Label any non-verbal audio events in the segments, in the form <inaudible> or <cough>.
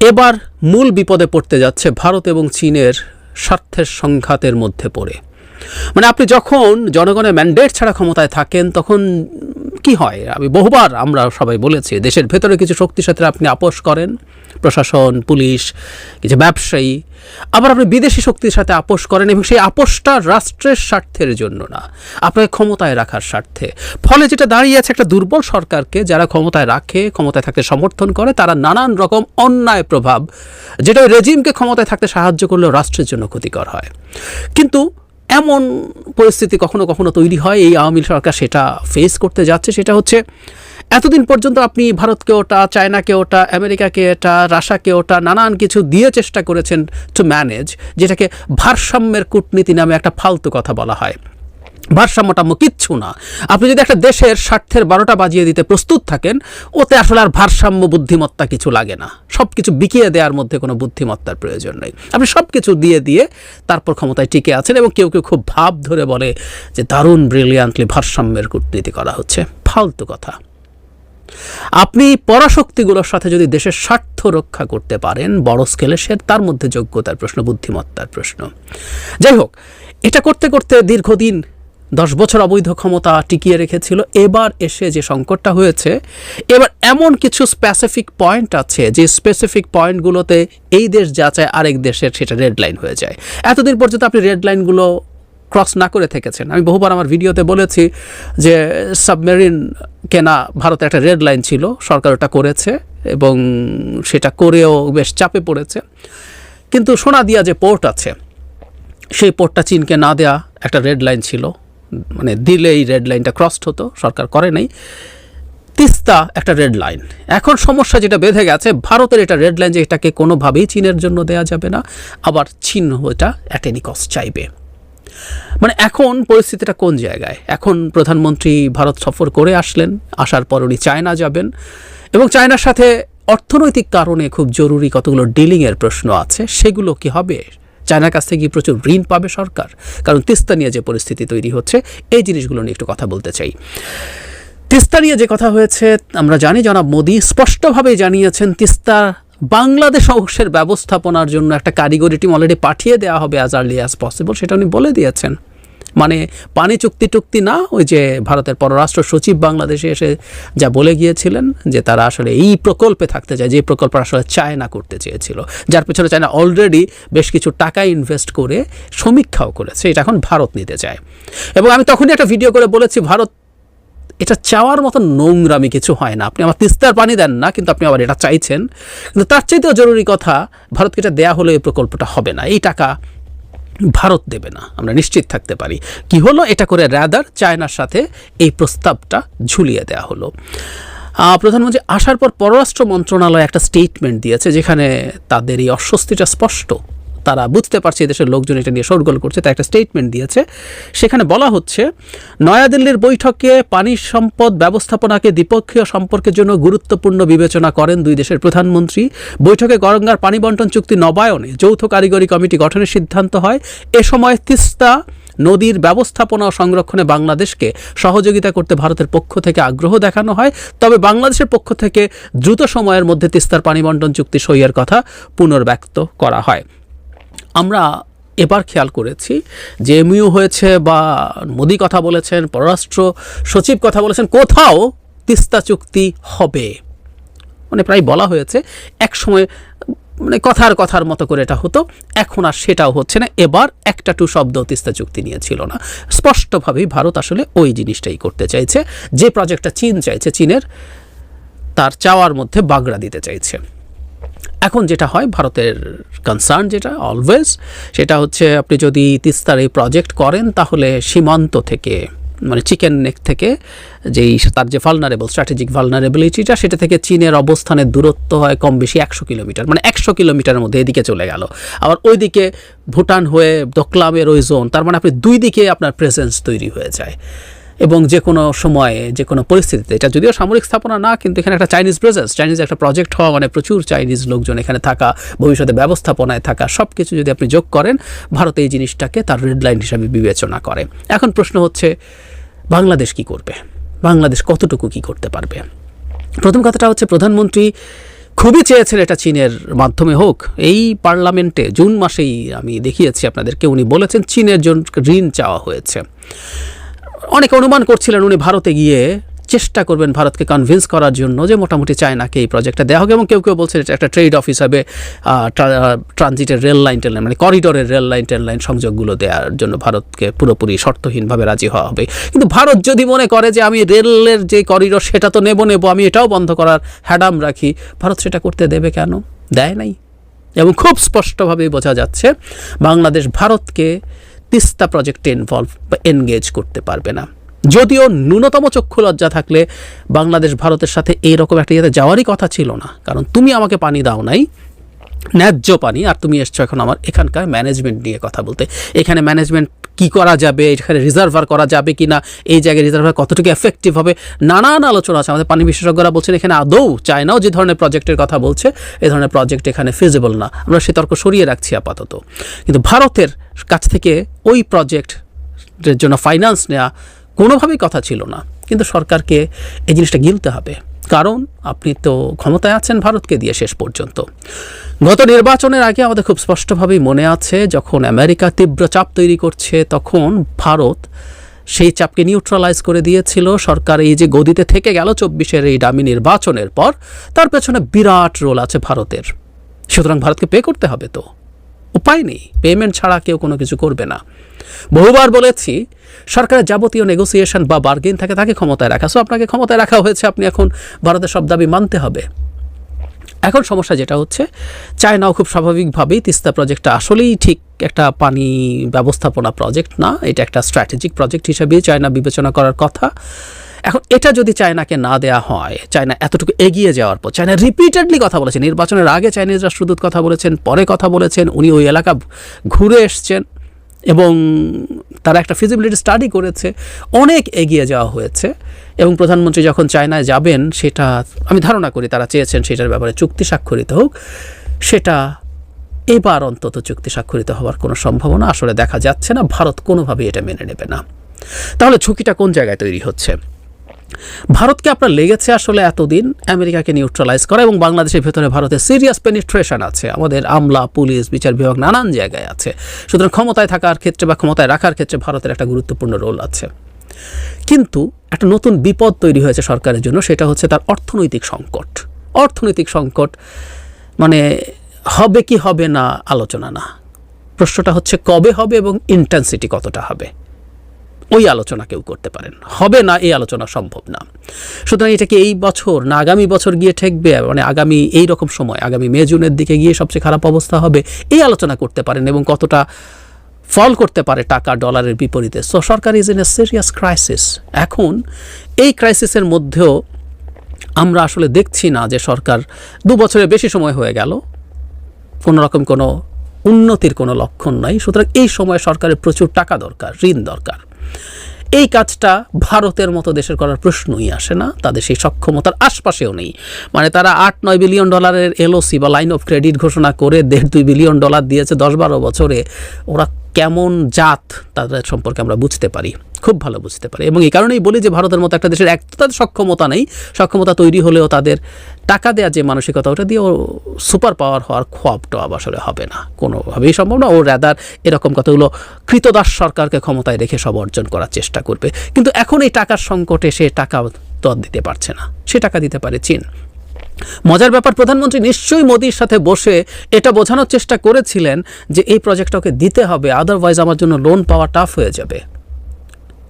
এবার মূল বিপদে পড়তে যাচ্ছে ভারত এবং চীনের স্বার্থের সংঘাতের মধ্যে পড়ে। মানে আপনি যখন জনগণের ম্যান্ডেট ছাড়া ক্ষমতায় থাকেন, তখন কি হয়? আমি বহুবার আমরা সবাই বলেছি, দেশের ভেতরে কিছু শক্তির সাথে আপনি আপোষ করেন, প্রশাসন, পুলিশ, কিছু ব্যবসায়ী, আবার আপনি বিদেশি শক্তির সাথে আপোষ করেন এবং সেই আপোষটা রাষ্ট্রের স্বার্থের জন্য না, আপনাকে ক্ষমতায় রাখার স্বার্থে। ফলে যেটা দাঁড়িয়ে আছে একটা দুর্বল সরকারকে, যারা ক্ষমতায় রাখে, ক্ষমতায় থাকতে সমর্থন করে, তারা নানান রকম অন্যায় প্রভাব, যেটা রেজিমকে ক্ষমতায় থাকতে সাহায্য করলেও রাষ্ট্রের জন্য ক্ষতিকর হয়। কিন্তু এমন পরিস্থিতি কখনো কখনো তৈরি হয় এই আওয়ামী সরকার সেটা ফেস করতে যাচ্ছে। সেটা হচ্ছে, এতদিন পর্যন্ত আপনি ভারতকে ওটা চায়নাকে ওটা, আমেরিকাকে এটা রাশাকে ওটা, নানান কিছু দিয়ে চেষ্টা করেছেন টু ম্যানেজ যেটাকে ভারসাম্যের কূটনীতি নামে একটা ফালতু কথা বলা হয়। ভারসাম্যটাম্য কিচ্ছু না। আপনি যদি একটা দেশের স্বার্থের বারোটা বাজিয়ে দিতে প্রস্তুত থাকেন, ওতে আসলে আর ভারসাম্য, বুদ্ধিমত্তা কিছু লাগে না। সব কিছু বিকিয়ে দেওয়ার মধ্যে কোনো বুদ্ধিমত্তার প্রয়োজন নেই। আপনি সব কিছু দিয়ে দিয়ে তারপর ক্ষমতায় টিকে আছেন এবং কেউ কেউ খুব ভাব ধরে বলে যে দারুণ ব্রিলিয়ান্টলি ভারসাম্যের কূটনীতি করা হচ্ছে। ফালতু কথা। আপনি পরাশক্তিগুলোর সাথে যদি দেশের স্বার্থ রক্ষা করতে পারেন, বড় স্কেলে সে তার মধ্যে যোগ্যতার প্রশ্ন, বুদ্ধিমত্তার প্রশ্ন। যাই হোক, এটা করতে করতে দীর্ঘদিন দশ বছর অবৈধ ক্ষমতা টিকিয়ে রেখেছিল। এবার এসে যে সংকটটা হয়েছে, এবার এমন কিছু স্পেসিফিক পয়েন্ট আছে যে স্পেসিফিক পয়েন্টগুলোতে এই দেশ যা চায় আরেক দেশের সেটা রেড লাইন হয়ে যায়। এতদিন পর্যন্ত আপনি রেড লাইনগুলো ক্রস না করে থেকেছেন। আমি বহুবার আমার ভিডিওতে বলেছি যে সাবমেরিন কেনা ভারতে একটা রেড লাইন ছিল, সরকার ওটা করেছে এবং সেটা করেও বেশ চাপে পড়েছে। কিন্তু সোনা দিয়া যে পোর্ট আছে, সেই পোর্টটা চীনকে না দেয়া একটা রেড লাইন ছিল। মানে দিলে এই রেড লাইনটা ক্রসড হতো, সরকার করে নাই। তিস্তা একটা রেড লাইন এখন সমস্যা যেটা বেঁধে গেছে, ভারতের এটা রেড লাইন যে এটাকে কোনোভাবেই চীনের জন্য দেয়া যাবে না, আবার চীন এটা অ্যাট এনি কস্ট চাইবে। মানে এখন পরিস্থিতিটা কোন জায়গায়? এখন প্রধানমন্ত্রী ভারত সফর করে আসলেন, আসার পর উনি চায়না যাবেন। এবং চায়নার সাথে অর্থনৈতিক কারণে খুব জরুরি কতগুলো ডিলিংয়ের প্রশ্ন আছে, সেগুলো কি হবে? চায়নার কাছ থেকে প্রচুর ঋণ পাবে সরকার। কারণ তিস্তা নিয়ে যে পরিস্থিতি তৈরি হচ্ছে, এই জিনিসগুলো নিয়ে একটু কথা বলতে চাই। তিস্তা নিয়ে যে কথা হয়েছে, আমরা জানি জনাব মোদী স্পষ্টভাবে জানিয়েছেন তিস্তা বাংলাদেশ অংশের ব্যবস্থাপনার জন্য একটা কারিগরি টিম অলরেডি পাঠিয়ে দেওয়া হবে অ্যাজ আর্লি অ্যাজ পসিবল সেটা উনি বলে দিয়েছেন। মানে পানি চুক্তি টুক্তি না, ওই যে ভারতের পররাষ্ট্র সচিব বাংলাদেশে এসে যা বলে গিয়েছিলেন যে তারা আসলে এই প্রকল্পে থাকতে চায়, যে প্রকল্প আসলে চায়না করতে চেয়েছিল। যার পেছনে চায়না অলরেডি বেশ কিছু টাকা ইনভেস্ট করে সমীক্ষাও করেছে, এটা এখন ভারত নিতে চায়। এবং আমি তখনই একটা ভিডিও করে বলেছি, ভারত, এটা চাওয়ার মতো নোংরামি কিছু হয় না। আপনি আমার তিস্তার পানি দেন না, কিন্তু আপনি আবার এটা চাইছেন। কিন্তু তার চাইতেও জরুরি কথা, ভারতকে এটা দেয়া হলে এই প্রকল্পটা হবে না। এই টাকা ভারত দেবে না। আমরা নিশ্চিত থাকতে পারি। কি হলো? এটা করে রাদার চায়নার সাথে এই প্রস্তাবটা ঝুলিয়ে দেওয়া হলো। প্রধানমন্ত্রী আসার পর পররাষ্ট্র মন্ত্রণালয় একটা স্টেটমেন্ট দিয়েছে যেখানে তাদের এই অস্বস্তিটা স্পষ্ট। তারা বুঝতে পারছে দেশের লোকজন এটা নিয়ে শোরগোল করছে, তাই একটা স্টেটমেন্ট দিয়েছে। সেখানে বলা হচ্ছে, নয়াদিল্লির বৈঠকে পানি সম্পদ ব্যবস্থাপনাকে দ্বিপক্ষীয় সম্পর্কের জন্য গুরুত্বপূর্ণ বিবেচনা করেন দুই দেশের প্রধানমন্ত্রী। বৈঠকে গরঙ্গার পানি বন্টন চুক্তি নবায়নে যৌথ কারিগরি কমিটি গঠনের সিদ্ধান্ত হয়। এ সময় তিস্তা নদীর ব্যবস্থাপনা ও সংরক্ষণে বাংলাদেশকে সহযোগিতা করতে ভারতের পক্ষ থেকে আগ্রহ দেখানো হয়। তবে বাংলাদেশের পক্ষ থেকে দ্রুত সময়ের মধ্যে তিস্তার পানি বন্টন চুক্তি সইয়ের কথা পুনর্ব্যক্ত করা হয়। আমরা এবার খেয়াল করেছি যে এমইউ হয়েছে বা মোদি কথা বলেছেন, পররাষ্ট্র সচিব কথা বলেছেন, কোথাও তিস্তা চুক্তি হবে। মানে প্রায় বলা হয়েছে, এক সময় মানে কথার কথার মতো করে এটা হতো, এখন আর সেটাও হচ্ছে না। এবার একটা টু শব্দ তিস্তা চুক্তি নিয়ে ছিল না। স্পষ্টভাবেই ভারত আসলে ওই জিনিসটাই করতে চাইছে। যে প্রজেক্টটা চীন চাইছে, চীনের, তার চাওয়ার মধ্যে বাগড়া দিতে চাইছে। এখন যেটা হয়, ভারতের কনসার্ন যেটা অলওয়েজ সেটা হচ্ছে আপনি যদি তিস্তার এই প্রজেক্ট করেন, তাহলে সীমান্ত থেকে মানে চিকেন নেক থেকে যেই তার যে ভালনারেবল স্ট্র্যাটেজিক ভালনারেবিলিটিটা সেটা থেকে চীনের অবস্থানের দূরত্ব হয় কম বেশি একশো কিলোমিটার মানে একশো কিলোমিটারের মধ্যে এদিকে চলে গেল। আবার ওইদিকে ভুটান হয়ে, দোকলামের ওই জোন তার মানে আপনি দুই দিকে আপনার প্রেজেন্স তৈরি হয়ে যায়। এবং যে কোনো সময়ে, যে কোনো পরিস্থিতিতে। এটা যদিও সামরিক স্থাপনা না, কিন্তু এখানে একটা চাইনিজ প্রেজেন্স চাইনিজ একটা প্রজেক্ট হওয়া মানে প্রচুর চাইনিজ লোকজন এখানে থাকা, ভবিষ্যতে ব্যবস্থাপনায় থাকা সব কিছু যদি আপনি যোগ করেন, ভারত এই জিনিসটাকে তার রেড লাইন হিসাবে বিবেচনা করে। এখন প্রশ্ন হচ্ছে, বাংলাদেশ কি করবে? বাংলাদেশ কতটুকু কি করতে পারবে? প্রথম কথাটা হচ্ছে, প্রধানমন্ত্রী খুবই চেয়েছেন এটা চীনের মাধ্যমে হোক। এই পার্লামেন্টে জুন মাসেই আমি দেখিয়েছি আপনাদেরকে, উনি বলেছেন, চীনের জন্য ঋণ চাওয়া হয়েছে। অনেক অনুমান করছিলেন উনি ভারতে গিয়ে চেষ্টা করবেন ভারতকে কনভিন্স করার জন্য যে মোটামুটি চায়নাকে এই প্রজেক্টটা দেওয়া হোক এবং কেউ কেউ বলছে এটা একটা ট্রেড অফ হিসাবে ট্রানজিটের রেল লাইন টেল লাইন মানে করিডোরের রেল লাইন টেল লাইন সংযোগগুলো দেওয়ার জন্য ভারতকে পুরোপুরি শর্তহীনভাবে রাজি হওয়া হবে। কিন্তু ভারত যদি মনে করে যে আমি রেলের যে করিডোর সেটা তো নেব নেব, আমি এটাও বন্ধ করার হ্যাডাম রাখি, ভারত সেটা করতে দেবে কেন? দেয় নাই। এবং খুব স্পষ্টভাবে বোঝা যাচ্ছে, বাংলাদেশ ভারতকে তিস্তা প্রজেক্টে ইনভলভ বা এনগেজ করতে পারবে না। যদিও ন্যূনতম চক্ষু লজ্জা থাকলে বাংলাদেশ, ভারতের সাথে এইরকম একটা ইয়েতে যাওয়ারই কথা ছিল না। কারণ তুমি আমাকে পানি দাও নাই, ন্যায্য পানি, আর তুমি এসছো এখন আমার এখানকার ম্যানেজমেন্ট নিয়ে কথা বলতে। এখানে ম্যানেজমেন্ট কি করা যাবে, এখানে রিজার্ভার করা যাবে কি না এই জায়গায় রিজার্ভার কতটুকু এফেক্টিভ হবে, নানান আলোচনা আছে। আমাদের পানি বিশেষজ্ঞরা বলছেন, এখানে আদৌ চায়নাও যে ধরনের প্রজেক্টের কথা বলছে এই ধরনের প্রজেক্ট এখানে ফিজিবল না। আমরা সে তর্ক সরিয়ে রাখছি আপাতত। কিন্তু ভারতের কাছ থেকে ওই প্রজেক্টের জন্য ফাইন্যান্স নেওয়া কোনোভাবেই কথা ছিল না। কিন্তু সরকারকে এই জিনিসটা গিলতে হবে। কারণ আপনি তো ক্ষমতায় আছেন ভারতকে দিয়ে শেষ পর্যন্ত। গত নির্বাচনের আগে আমাদের খুব স্পষ্টভাবেই মনে আছে, যখন আমেরিকা তীব্র চাপ তৈরি করছে, তখন ভারত সেই চাপকে নিউট্রালাইজ করে দিয়েছিল। সরকার এই যে গদিতে থেকে গেল চব্বিশের এই ডামি নির্বাচনের পর, তার পেছনে বিরাট রোল আছে ভারতের। সুতরাং ভারতকে পে করতে হবে তো। উপায় নেই পেমেন্ট ছাড়া কেউ কোনো কিছু করবে না। বহুবার বলেছি, সরকারের যাবতীয় নেগোসিয়েশন বা বার্গেন থাকে, তাকে ক্ষমতায় রাখা। সো আপনাকে ক্ষমতায় রাখা হয়েছে, আপনি এখন ভারতের সব দাবি মানতে হবে। এখন সমস্যা যেটা হচ্ছে, চায়নাও খুব স্বাভাবিকভাবেই তিস্তা প্রজেক্টটা আসলেই ঠিক একটা পানি ব্যবস্থাপনা প্রজেক্ট না, এটা একটা স্ট্র্যাটেজিক প্রজেক্ট হিসেবেই চায়না বিবেচনা করার কথা। এখন এটা যদি চায়নাকে না দেয়া হয়, চায়না এতটুকু এগিয়ে যাওয়ার পর, চায়না রিপিটেডলি কথা বলেছেন। নির্বাচনের আগে চাইনিজ রাষ্ট্রদূত কথা বলেছেন, পরে কথা বলেছেন, উনি ওই এলাকা ঘুরে এসছেন। এবং তারা একটা ফিজিবিলিটি স্টাডি করেছে, অনেক এগিয়ে যাওয়া হয়েছে এবং প্রধানমন্ত্রী যখন চায়নায় যাবেন, সেটা আমি ধারণা করি তারা চেয়েছেন সেটার ব্যাপারে চুক্তি স্বাক্ষরিত হোক, সেটা এবার অন্তত চুক্তি স্বাক্ষরিত হওয়ার কোনো সম্ভাবনা আসলে দেখা যাচ্ছে না, ভারত কোনোভাবেই এটা মেনে নেবে না। তাহলে ঝুঁকিটা কোন জায়গায় তৈরি হচ্ছে? ভারতকে আপনার লেগেছে আসলে এতদিন আমেরিকাকে নিউট্রালাইজ করা এবং বাংলাদেশের ভেতরে ভারতের সিরিয়াস পেনিট্রেশন আছে। আমাদের আমলা, পুলিশ, বিচার বিভাগ নানান জায়গায় আছে। সুতরাং ক্ষমতায় থাকার ক্ষেত্রে বা ক্ষমতায় রাখার ক্ষেত্রে ভারতের একটা গুরুত্বপূর্ণ রোল আছে। কিন্তু একটা নতুন বিপদ তৈরি হয়েছে সরকারের জন্য, সেটা হচ্ছে তার অর্থনৈতিক সংকট। অর্থনৈতিক সংকট মানে হবে কি হবে না আলোচনা না। প্রশ্নটা হচ্ছে কবে হবে এবং ইন্টেন্সিটি কতটা হবে? ওই আলোচনা কেউ করতে পারেন হবে না, এই আলোচনা সম্ভব না। সুতরাং এটা কি এই বছর না আগামী বছর গিয়ে ঠেকবে? মানে আগামী এই রকম সময়, আগামী মে, জুনের দিকে গিয়ে সবচেয়ে খারাপ অবস্থা হবে, এই আলোচনা করতে পারেন এবং কতটা ফল করতে পারে টাকা ডলারের বিপরীতে। So Sarkar is in a serious crisis এখন এই ক্রাইসিসের মধ্যেও আমরা আসলে দেখছি না যে সরকার দু বছরের বেশি সময় হয়ে গেল, কোনো রকম কোনো উন্নতির কোনো লক্ষণ নাই। সুতরাং এই সময় সরকারের প্রচুর টাকা দরকার, ঋণ দরকার। এই কাজটা ভারতের মতো দেশের করার প্রশ্নই আসে না। তাদের সেই সক্ষমতার আশপাশেও নেই। মানে তারা আট নয় বিলিয়ন ডলারের এলওসি বা লাইন অফ ক্রেডিট ঘোষণা করে দেড় দুই বিলিয়ন ডলার দিয়েছে দশ বারো বছরে। ওরা কেমন জাত তাদের সম্পর্কে আমরা বুঝতে পারি। খুব ভালো বুঝতে পারি। এবং এই কারণেই বলি যে ভারতের মতো একটা দেশের এক তাদের সক্ষমতা নেই। সক্ষমতা তৈরি হলেও তাদের টাকা দেওয়া যে মানসিকতা, ওটা দিয়ে ও সুপার পাওয়ার হওয়ার খোয়াব টোয়াব আসলে হবে না। কোনোভাবেই সম্ভব না। ও র্যাদার এরকম কথাগুলো কৃতদাস সরকারকে ক্ষমতায় রেখে সব অর্জন করার চেষ্টা করবে। কিন্তু এখন এই টাকার সংকটে সে টাকা তো দিতে পারছে না। সে টাকা দিতে পারে চীন। মজার ব্যাপার, প্রধানমন্ত্রী নিশ্চয়ই মোদির সাথে বসে এটা বোঝানোর চেষ্টা করেছিলেন যে এই প্রজেক্টটা ওকে দিতে হবে। আদারওয়াইজ আমার জন্য লোন পাওয়া টাফ হয়ে যাবে।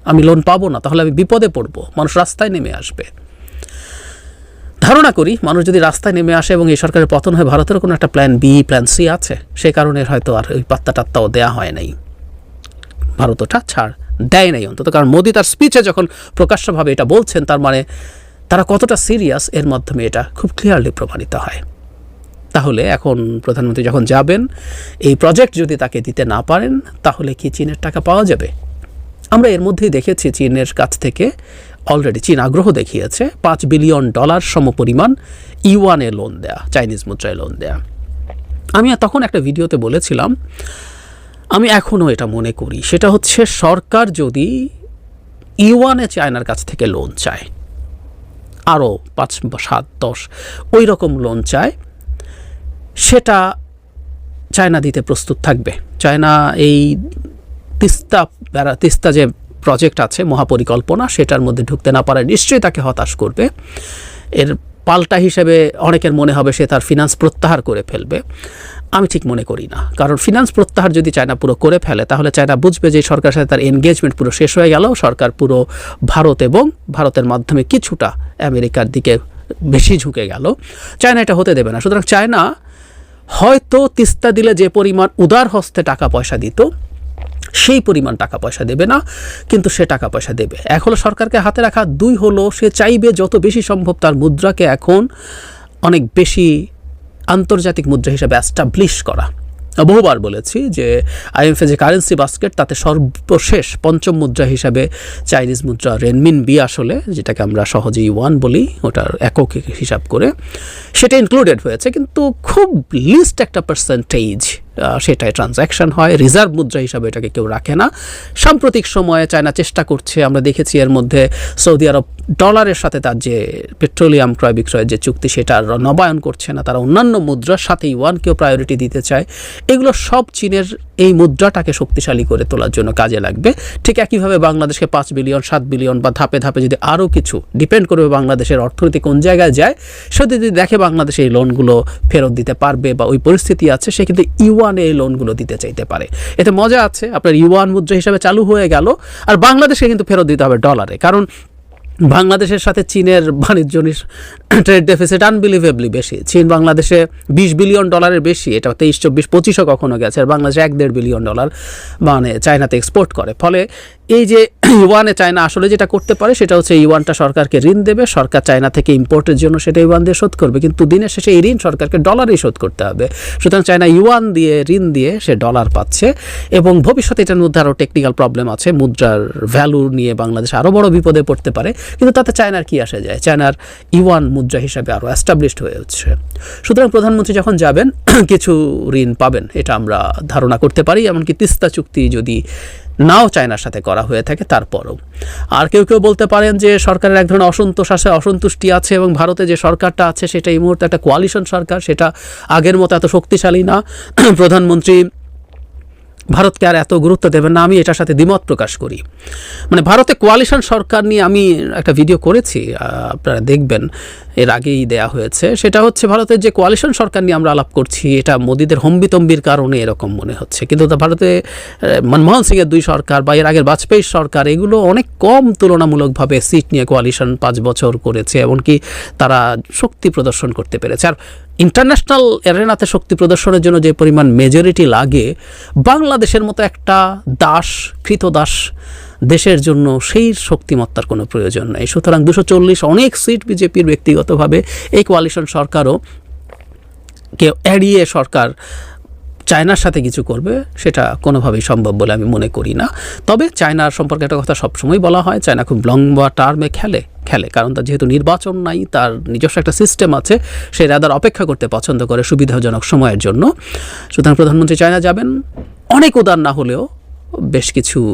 আমি লোন পাবো না, তাহলে আমি বিপদে পড়ব। মানুষ রাস্তায় নেমে আসবে। ধারণা করি, মানুষ যদি রাস্তায় নেমে আসে এবং এই সরকারের পতন হয় ভারতের কোনো একটা প্ল্যান বি প্ল্যান সি আছে। সে কারণে হয়তো আর ওই পাত্তা টাত্তাও দেওয়া হয় নাই। ভারত ওটা ছাড় দেয় নাই অন্তত। কারণ মোদি তার স্পিচে যখন প্রকাশ্যভাবে এটা বলছেন, তার মানে তারা কতটা সিরিয়াস এর মাধ্যমে এটা খুব ক্লিয়ারলি প্রমাণিত হয়। তাহলে এখন প্রধানমন্ত্রী যখন যাবেন, এই প্রজেক্ট যদি তাকে দিতে না পারেন, তাহলে কি চীনের টাকা পাওয়া যাবে? আমরা এর মধ্যেই দেখেছি চীনের কাছ থেকে অলরেডি চীন আগ্রহ দেখিয়েছে, পাঁচ বিলিয়ন ডলার সমপরিমাণ ইউয়ানে লোন দেয়া, চাইনিজ মুদ্রায় লোন দেয়া। আমি তখন একটা ভিডিওতে বলেছিলাম, আমি এখনও এটা মনে করি, সেটা হচ্ছে সরকার যদি ইউয়ানে চায়নার কাছ থেকে লোন চায়, আরও পাঁচ, সাত, দশ, ওই রকম লোন চায়, সেটা চায়না দিতে প্রস্তুত থাকবে। চায়না এই তিস্তা প্যারা- তিস্তা যে প্রজেক্ট আছে, মহাপরিকল্পনা, সেটার মধ্যে ঢুকতে না পারে নিশ্চয়ই তাকে হতাশ করবে। এর পাল্টা হিসেবে অনেকের মনে হবে সে তার ফিনান্স প্রত্যাহার করে ফেলবে। আমি ঠিক মনে করি না। কারণ ফিনান্স প্রত্যাহার যদি চায়না পুরো করে ফেলে, তাহলে চায়না বুঝবে যে সরকারের সাথে তার এনগেজমেন্ট পুরো শেষ হয়ে গেল, সরকার পুরো ভারত এবং ভারতের মাধ্যমে কিছুটা আমেরিকার দিকে বেশি ঝুঁকে গেল। চায়না এটা হতে দেবে না। সুতরাং চায়না হয়তো তিস্তা দিলে যে পরিমাণ উদার হস্তে টাকা পয়সা দিত সেই পরিমাণ টাকা পয়সা দেবে না, কিন্তু সে টাকা পয়সা দেবে। এক হলো সরকারকে হাতে রাখা দুই হলো, সে চাইবে যত বেশি সম্ভব তার মুদ্রাকে এখন অনেক বেশি আন্তর্জাতিক মুদ্রা হিসেবে অ্যাস্টাবলিশ করা। বহুবার বলেছি যে আইএমএফে যে কারেন্সি বাস্কেট তাতে সর্বশেষ পঞ্চম মুদ্রা হিসাবে চাইনিজ মুদ্রা রেনমিন বি আসলে, যেটাকে আমরা সহজেই ওয়ান বলি, ওটার একক হিসাব করে, সেটা ইনক্লুডেড হয়েছে। কিন্তু খুব লিস্ট একটা পার্সেন্টেজ সেটাই ট্রানজ্যাকশন হয়। রিজার্ভ মুদ্রা হিসাবে এটাকে কেউ রাখে না। সাম্প্রতিক সময়ে চায়না চেষ্টা করছে, আমরা দেখেছি এর মধ্যে সৌদি আরব ডলারের সাথে তার যে পেট্রোলিয়াম ক্রয় বিক্রয়ের যে চুক্তি, সেটা নবায়ন করছে না। তারা অন্যান্য মুদ্রার সাথে ইউয়ানকেও প্রায়োরিটি দিতে চায়। এগুলো সব চীনের এই মুদ্রাটাকে শক্তিশালী করে তোলার জন্য কাজে লাগবে। ঠিক একইভাবে বাংলাদেশকে পাঁচ বিলিয়ন, সাত বিলিয়ন বা ধাপে ধাপে যদি আরও কিছু ডিপেন্ড করবে বাংলাদেশের অর্থনীতি কোন জায়গায় যায়, সে যদি দেখে বাংলাদেশ এই লোনগুলো ফেরত দিতে পারবে বা ওই পরিস্থিতি আছে, সে কিন্তু ইউয়ানে এই লোনগুলো দিতে চাইতে পারে। এতে মজা আছে, আপনার ইউয়ান মুদ্রা হিসাবে চালু হয়ে গেল, আর বাংলাদেশকে কিন্তু ফেরত দিতে হবে ডলারে কারণ বাংলাদেশের সাথে চীনের বাণিজ্য ট্রেড ডেফিসিট আনবিলিভেবলি বেশি। চীন বাংলাদেশে বিশ বিলিয়ন ডলারের বেশি, এটা তেইশ, চব্বিশ, পঁচিশও কখনো গেছে, আর বাংলাদেশে এক দেড় বিলিয়ন ডলার মানে চায়নাতে এক্সপোর্ট করে। ফলে এই যে <clears throat> ইউয়ানে চায়না আসলে যেটা করতে পারে, সেটা হচ্ছে ইউয়ানটা সরকারকে ঋণ দেবে। সরকার চায়না থেকে ইম্পোর্টের জন্য সেটা ইউয়ান দিয়ে শোধ করবে। কিন্তু দিনের শেষে এই ঋণ সরকারকে ডলারেই শোধ করতে হবে। সুতরাং চায়না ইউয়ান দিয়ে ঋণ দিয়ে সে ডলার পাচ্ছে এবং ভবিষ্যতে এটার মধ্যে আরও টেকনিক্যাল প্রবলেম আছে। মুদ্রার ভ্যালু নিয়ে বাংলাদেশ আরও বড় বিপদে পড়তে পারে। কিন্তু তাতে চায়নার কি আসে যায়? চায়নার ইউয়ান মুদ্রা হিসাবে আরও অ্যাস্টাবলিশড হয়ে হচ্ছে সুতরাং প্রধানমন্ত্রী যখন যাবেন, <clears throat> কিছু ঋণ পাবেন, এটা আমরা ধারণা করতে পারি। এমনকি তিস্তা চুক্তি যদি নাও চায়নার সাথে করা হয়ে থাকে তারপরও। আর কেউ কেউ বলতে পারেন যে সরকারের এক ধরনের অসন্তোষ আছে অসন্তুষ্টি আছে এবং ভারতে যে সরকারটা আছে সেটা এই মুহূর্তে একটা কোয়ালিশন সরকার, সেটা আগের মতো এত শক্তিশালী না। <clears throat> প্রধানমন্ত্রী, ভারতকে আর এত গুরুত্ব দেবেন না, আমি এটার সাথে দ্বিমত প্রকাশ করি। মানে ভারতে কোয়ালিশন সরকার নিয়ে আমি একটা ভিডিও করেছি আপনারা দেখবেন। এর আগেই দেয়া হয়েছে। সেটা হচ্ছে ভারতের যে কোয়ালিশন সরকার নিয়ে আমরা আলাপ করছি, এটা মোদিদের হম্বিতম্বির কারণে এরকম মনে হচ্ছে। কিন্তু ভারতে মনমোহন সিংয়ের দুই সরকার বা এর আগের বাজপেয়ী সরকার, এগুলো অনেক কম তুলনামূলকভাবে সিট নিয়ে কোয়ালিশন পাঁচ বছর করেছে, এমনকি তারা শক্তি প্রদর্শন করতে পেরেছে। আর ইন্টারন্যাশনাল এরেনাতে শক্তি প্রদর্শনের জন্য যে পরিমাণ মেজরিটি লাগে, বাংলাদেশের মতো একটা দাস কৃতদাস দেশের জন্য সেই শক্তিমত্তার কোনো প্রয়োজন নেই। সুতরাং দুশো অনেক সিট বিজেপির ব্যক্তিগতভাবে এই কোয়ালিশন সরকারও কে এড়িয়ে সরকার চায়নার সাথে কিছু করবে সেটা কোনোভাবেই সম্ভব বলে আমি মনে করি না। তবে চায়নার সম্পর্কে একটা কথা সবসময় বলা হয়, চায়না খুব লম্বা টার্মে খেলে খেলে। কারণ তার যেহেতু নির্বাচন নাই, তার নিজস্ব একটা সিস্টেম আছে, সে রাদার অপেক্ষা করতে পছন্দ করে সুবিধাজনক সময়ের জন্য। সুতরাং প্রধানমন্ত্রী চায়না যাবেন। অনেক উদার না হলেও বেশ কিছু